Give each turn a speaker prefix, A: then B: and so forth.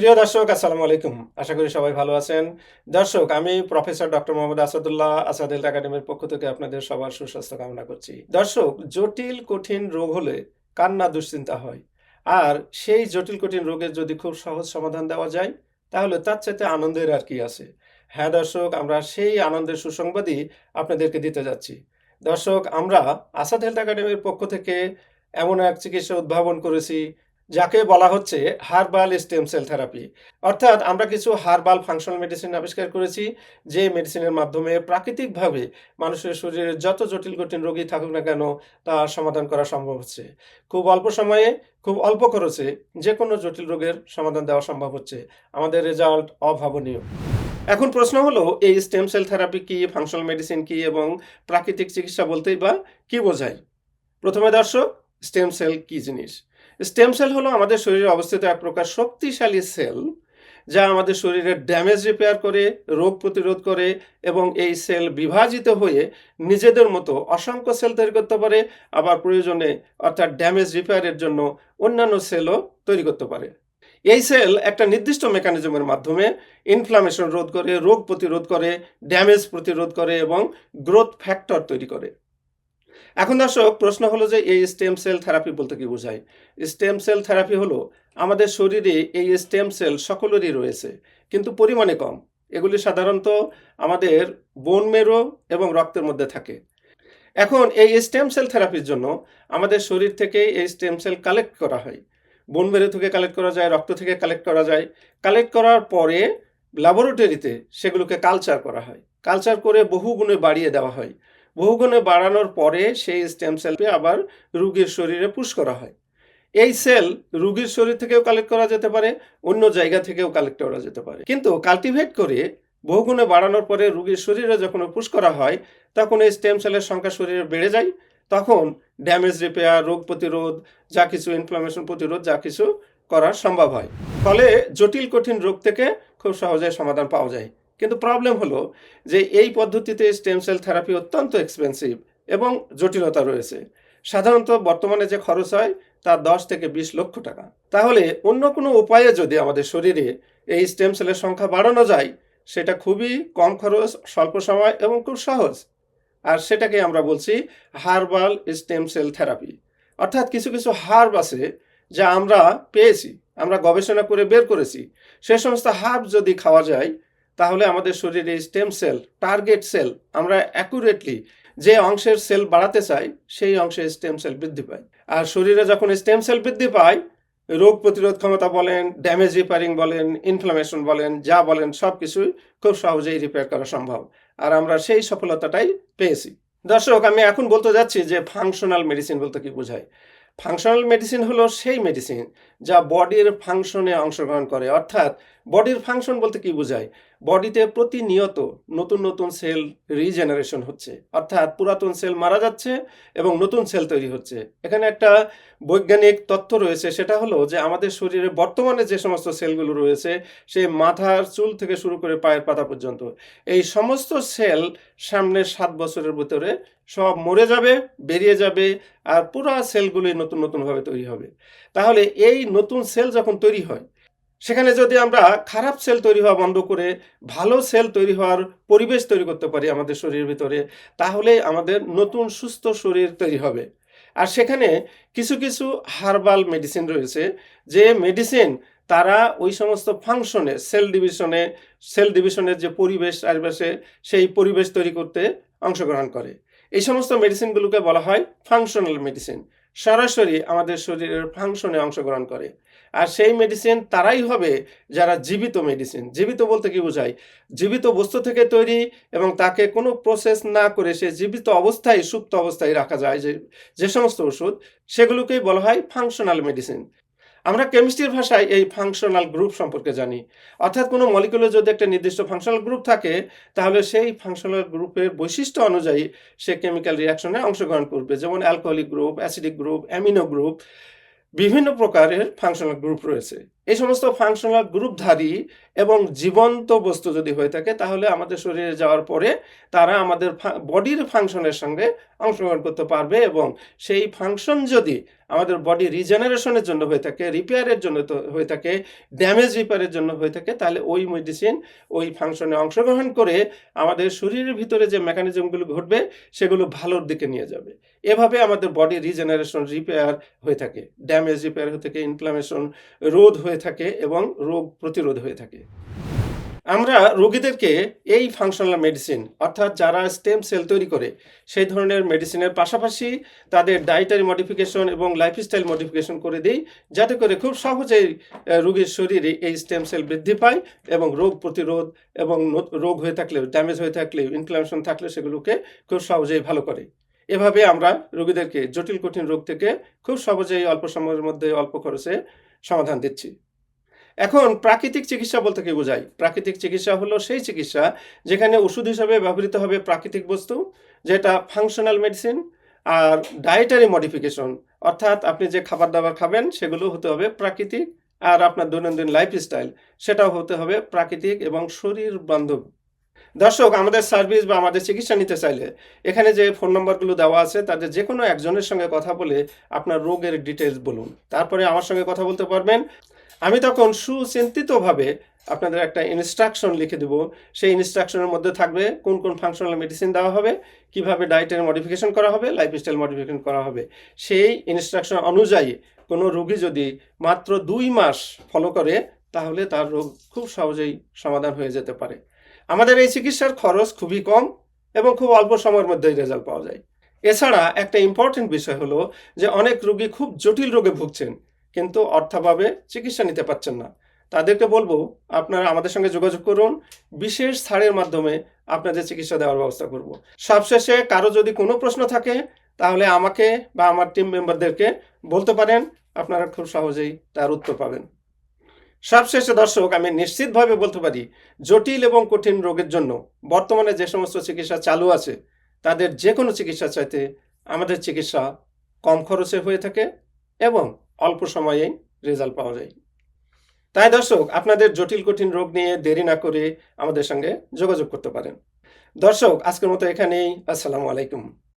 A: প্রিয় দর্শক, আসসালামু আলাইকুম। আশা করি সবাই ভালো আছেন। দর্শক, আমি professor doctor Mohammad Asadullah Asad health একাডেমির পক্ষ থেকে আপনাদের সবার সুস্বাস্থ্য কামনা করছি। দর্শক, জটিল, কঠিন রোগ হলে কান্না, দুশ্চিন্তা হয়। আর সেই জটিল, কঠিন রোগের যদি খুব সহজ সমাধান দেওয়া যায়, তাহলে তার চাইতে আনন্দের আর কি আছে? হ্যাঁ দর্শক, আমরা সেই আনন্দের সুসংবাদই আপনাদেরকে দিতে যাচ্ছি। দর্শক, আমরা আসাদ হেলথ একাডেমির পক্ষ থেকে এমন এক চিকিৎসা উদ্ভাবন করেছি যাকে বলা হচ্ছে হার্বাল স্টেম সেল থেরাপি। অর্থাৎ আমরা কিছু হার্বাল ফাংশনাল মেডিসিন আবিষ্কার করেছি, যে মেডিসিনের মাধ্যমে প্রাকৃতিকভাবে মানুষের শরীরে যত জটিল কঠিন রোগী থাকুক না কেন তা সমাধান করা সম্ভব হচ্ছে। খুব অল্প সময়ে, খুব অল্প খরচে যে কোনো জটিল রোগের সমাধান দেওয়া সম্ভব হচ্ছে। আমাদের রেজাল্ট অভাবনীয়। এখন প্রশ্ন হলো, এই স্টেম সেল থেরাপি কি, ফাংশনাল মেডিসিন কি এবং প্রাকৃতিক চিকিৎসা বলতেই বা কি বোঝায়? প্রথমে দর্শক স্টেম সেল কি জিনিস? স্টেম সেল হলো আমাদের শরীরে অবস্থিত এক প্রকার শক্তিশালী সেল যা আমাদের শরীরের ড্যামেজ রিপেয়ার করে, রোগ প্রতিরোধ করে এবং এই সেল বিভাজিত হয়ে নিজেদের মতো অসংখ্য সেল তৈরি করতে পারে, আবার প্রয়োজনে অর্থাৎ ড্যামেজ রিপেয়ারের জন্য অন্যান্য সেলও তৈরি করতে পারে। এই সেল একটা নির্দিষ্ট মেকানিজমের মাধ্যমে ইনফ্লামেশন রোধ করে, রোগ প্রতিরোধ করে, ড্যামেজ প্রতিরোধ করে এবং গ্রোথ ফ্যাক্টর তৈরি করে। এখন দর্শক, প্রশ্ন হলো যে এই স্টেম সেল থেরাপি বলতে কি বোঝায়? স্টেম সেল থেরাপি হলো আমাদের শরীরে এই স্টেম সেল সকলেরই রয়েছে, কিন্তু পরিমাণে কম। এগুলি সাধারণত আমাদের বোন মেরো এবং রক্তের মধ্যে থাকে। এখন এই স্টেম সেল থেরাপির জন্য আমাদের শরীর থেকে এই স্টেম সেল কালেক্ট করা হয়। বোন মেরো থেকে কালেক্ট করা যায়, রক্ত থেকে কালেক্ট করা যায়। কালেক্ট করার পরে ল্যাবরেটরিতে সেগুলোকে কালচার করা হয়। কালচার করে বহু গুণে বাড়িয়ে দেওয়া হয়। বহুগুণে বাড়ানোর পরে সেই স্টেম সেলকে আবার রুগীর শরীরে পুশ করা হয়। এই সেল রুগীর শরীর থেকেও কালেক্ট করা যেতে পারে, অন্য জায়গা থেকেও কালেক্ট করা যেতে পারে। কিন্তু কাল্টিভেট করে বহুগুণে বাড়ানোর পরে রুগীর শরীরে যখন পুশ করা হয়, তখন এই স্টেম সেলের সংখ্যা শরীরে বেড়ে যায়। তখন ড্যামেজ রিপেয়ার রোগ প্রতিরোধ, যা কিছু ইনফ্লামেশন প্রতিরোধ, যা কিছু করা সম্ভব হয়। ফলে জটিল, কঠিন রোগ থেকে খুব সহজে সমাধান পাওয়া যায়। কিন্তু প্রবলেম হলো যে এই পদ্ধতিতে স্টেম সেল থেরাপি অত্যন্ত এক্সপেন্সিভ এবং জটিলতা রয়েছে। সাধারণত বর্তমানে যে খরচ হয় তা দশ থেকে বিশ লক্ষ টাকা। তাহলে অন্য কোনো উপায়ে যদি আমাদের শরীরে এই স্টেম সেলের সংখ্যা বাড়ানো যায়, সেটা খুবই কম খরচ, স্বল্প সময় এবং খুব সহজ। আর সেটাকে আমরা বলছি হার্বাল স্টেম সেল থেরাপি অর্থাৎ কিছু কিছু হার্ব আছে যা আমরা পেয়েছি, আমরা গবেষণা করে বের করেছি। সে সমস্ত হার্ব যদি খাওয়া যায় তাহলে আমাদের শরীরে স্টেম সেল টার্গেট সেল আমরা অ্যাকুরেটলি যে অংশের সেল বাড়াতে চাই, সেই অংশে স্টেম সেল বৃদ্ধি পায়। আর শরীরে যখন স্টেম সেল বৃদ্ধি পায়, রোগ প্রতিরোধ ক্ষমতা বলেন ড্যামেজ রিপেয়ারিং বলেন ইনফ্লামেশন বলেন, যা বলেন সব কিছুই খুব সহজেই রিপেয়ার করা সম্ভব। আর আমরা সেই সফলতাটাই পেয়েছি। দর্শক, আমি এখন বলতে যাচ্ছি যে ফাংশনাল মেডিসিন বলতে কি বোঝায়? ফাংশনাল মেডিসিন হলো সেই মেডিসিন যা বডির ফাংশনে অংশগ্রহণ করে। অর্থাৎ বডির ফাংশন বলতে কি বোঝায়? বডিতে প্রতিনিয়ত নতুন নতুন সেল রিজেনারেশন হচ্ছে। অর্থাৎ পুরাতন সেল মারা যাচ্ছে এবং নতুন সেল তৈরি হচ্ছে। এখানে একটা বৈজ্ঞানিক তথ্য রয়েছে, সেটা হলো যে আমাদের শরীরে বর্তমানে যে সমস্ত সেলগুলো রয়েছে, সেই মাথার চুল থেকে শুরু করে পায়ের পাতা পর্যন্ত, এই সমস্ত সেল সামনের সাত বছরের ভিতরে সব মরে যাবে, বেরিয়ে যাবে আর পুরো সেলগুলি নতুন নতুনভাবে তৈরি হবে। তাহলে এই নতুন সেল যখন তৈরি হয় সেখানে যদি আমরা খারাপ সেল তৈরি হওয়া বন্ধ করে ভালো সেল তৈরি হওয়ার পরিবেশ তৈরি করতে পারি আমাদের শরীরের ভিতরে, তাহলে আমাদের নতুন সুস্থ শরীর তৈরি হবে। আর সেখানে কিছু কিছু হার্বাল মেডিসিন রয়েছে যে মেডিসিন তারা ওই সমস্ত ফাংশনে, সেল ডিভিশনে, সেল ডিভিশনের যে পরিবেশ চারপাশে সেই পরিবেশ তৈরি করতে অংশগ্রহণ করে। এই সমস্ত মেডিসিনগুলোকে বলা হয় ফাংশনাল মেডিসিন। সরাসরি আমাদের শরীরের ফাংশনে অংশগ্রহণ করে। আর সেই মেডিসিন তারাই হবে যারা জীবিত মেডিসিন জীবিত বলতে কি বোঝায়? জীবিত বস্তু থেকে তৈরি এবং তাকে কোনো প্রসেস না করে সে জীবিত অবস্থায়, সুপ্ত অবস্থায় রাখা যায় যে যে সমস্ত ওষুধ, সেগুলোকেই বলা হয় ফাংশনাল মেডিসিন আমরা কেমিস্ট্রির ভাষায় এই ফাংশনাল গ্রুপ সম্পর্কে জানি। অর্থাৎ কোনো মলিকুলে যদি একটা নির্দিষ্ট ফাংশনাল গ্রুপ থাকে, তাহলে সেই ফাংশনাল গ্রুপের বৈশিষ্ট্য অনুযায়ী সে কেমিক্যাল রিয়াকশনে অংশগ্রহণ করবে। যেমন alcoholic group acidic group amino group বিভিন্ন প্রকারের ফাংশনাল গ্রুপ রয়েছে। এই সমস্ত ফাংশনাল গ্রুপধারী এবং জীবন্ত বস্তু যদি হয়ে থাকে, তাহলে আমাদের শরীরে যাওয়ার পরে তারা আমাদের বডির ফাংশনের সঙ্গে অংশগ্রহণ করতে পারবে এবং সেই ফাংশন যদি আমাদের বডি রিজেনারেশনের জন্য হয়ে থাকে রিপেয়ারের জন্য তো হয়ে থাকে ড্যামেজ রিপেয়ারের জন্য হয়ে থাকে, তাহলে ওই মেডিসিন ওই ফাংশনে অংশগ্রহণ করে আমাদের শরীরের ভিতরে যে মেকানিজমগুলো ঘটবে, সেগুলো ভালোর দিকে নিয়ে যাবে। এভাবে আমাদের বডি রিজেনারেশন রিপেয়ার হয়ে থাকে। ড্যামেজ রিপেয়ার হয়ে থাকে ইনফ্লামেশন রোধ হয়ে থাকে এবং রোগ প্রতিরোধ হয়ে থাকে। আমরা রোগীদেরকে এই ফাংশনাল মেডিসিন অর্থাৎ যারা স্টেম সেল তৈরি করে, সেই ধরনের মেডিসিনের পাশাপাশি তাদের ডায়েটারি মডিফিকেশন এবং লাইফস্টাইল মডিফিকেশন করে দিই, যাতে করে খুব সহজেই রোগীর শরীরে এই স্টেম সেল বৃদ্ধি পায় এবং রোগ প্রতিরোধ এবং রোগ হয়ে থাকলে ড্যামেজ হয়ে থাকলে ইনফ্লামেশন থাকলে সেগুলোকে খুব সহজেই ভালো করে। এভাবে আমরা রোগীদেরকে জটিল কঠিন রোগ থেকে খুব সহজেই অল্প সময়ের মধ্যে অল্প খরচে সমাধান দিচ্ছি। এখন প্রাকৃতিক চিকিৎসা বলতে কি বোঝায়? প্রাকৃতিক চিকিৎসা হলো সেই চিকিৎসা যেখানে ওষুধ হিসাবে ব্যবহৃত হবে প্রাকৃতিক বস্তু, যেটা ফাংশনাল মেডিসিন আর ডায়েটারি মডিফিকেশন অর্থাৎ আপনি যে খাবার দাবার খাবেন সেগুলো হতে হবে প্রাকৃতিক আর আপনার দৈনন্দিন লাইফস্টাইল সেটাও হতে হবে প্রাকৃতিক এবং শরীর বান্ধব দর্শক, আমাদের সার্ভিস বা আমাদের চিকিৎসা নিতে চাইলে এখানে যে ফোন নম্বরগুলো দেওয়া আছে তাদের যে কোনো একজনের সঙ্গে কথা বলে আপনার রোগের ডিটেলস বলুন। তারপরে আমার সঙ্গে কথা বলতে পারবেন। আমি তখন সুচিন্তিতভাবে আপনাদের একটা ইনস্ট্রাকশন লিখে দেব। সেই ইনস্ট্রাকশনের মধ্যে থাকবে কোন কোন ফাংশনাল মেডিসিন দেওয়া হবে, কীভাবে ডায়েটের মডিফিকেশন করা হবে লাইফস্টাইল মডিফিকেশন করা হবে। সেই ইনস্ট্রাকশন অনুযায়ী কোনো রোগী যদি মাত্র দুই মাস ফলো করে, তাহলে তার রোগ খুব সহজেই সমাধান হয়ে যেতে পারে। আমাদের এই চিকিৎসার খরচ খুবই কম এবং খুব অল্প সময়ের মধ্যেই রেজাল্ট পাওয়া যায়। এছাড়া একটা ইম্পর্টেন্ট বিষয় হলো যে অনেক রোগী খুব জটিল রোগে ভুগছেন, কিন্তু অর্থাভাবে চিকিৎসা নিতে পারছেন না। তাদেরকে বলব, আপনারা আমাদের সঙ্গে যোগাযোগ করুন, বিশেষ ছাড়ের মাধ্যমে আপনাদের চিকিৎসা দেওয়ার ব্যবস্থা করব। সবশেষে কারও যদি কোনো প্রশ্ন থাকে, তাহলে আমাকে বা আমার টিম মেম্বারদেরকে বলতে পারেন, আপনারা খুব সহজেই তার উত্তর পাবেন। সবশেষে দর্শক, আমি নিশ্চিতভাবে বলতে পারি, জটিল এবং কঠিন রোগের জন্য বর্তমানে যে সমস্ত চিকিৎসা চালু আছে, তাদের যে কোনো চিকিৎসা চাইতে আমাদের চিকিৎসা কম খরচে হয়ে থাকে এবং অল্প সময়েই রেজাল্ট পাওয়া যায়। তাই দর্শক, আপনাদের জটিল কঠিন রোগ নিয়ে দেরি না করে আমাদের সঙ্গে যোগাযোগ করতে পারেন। দর্শক, আজকের মতো এখানেই, আসসালামু আলাইকুম।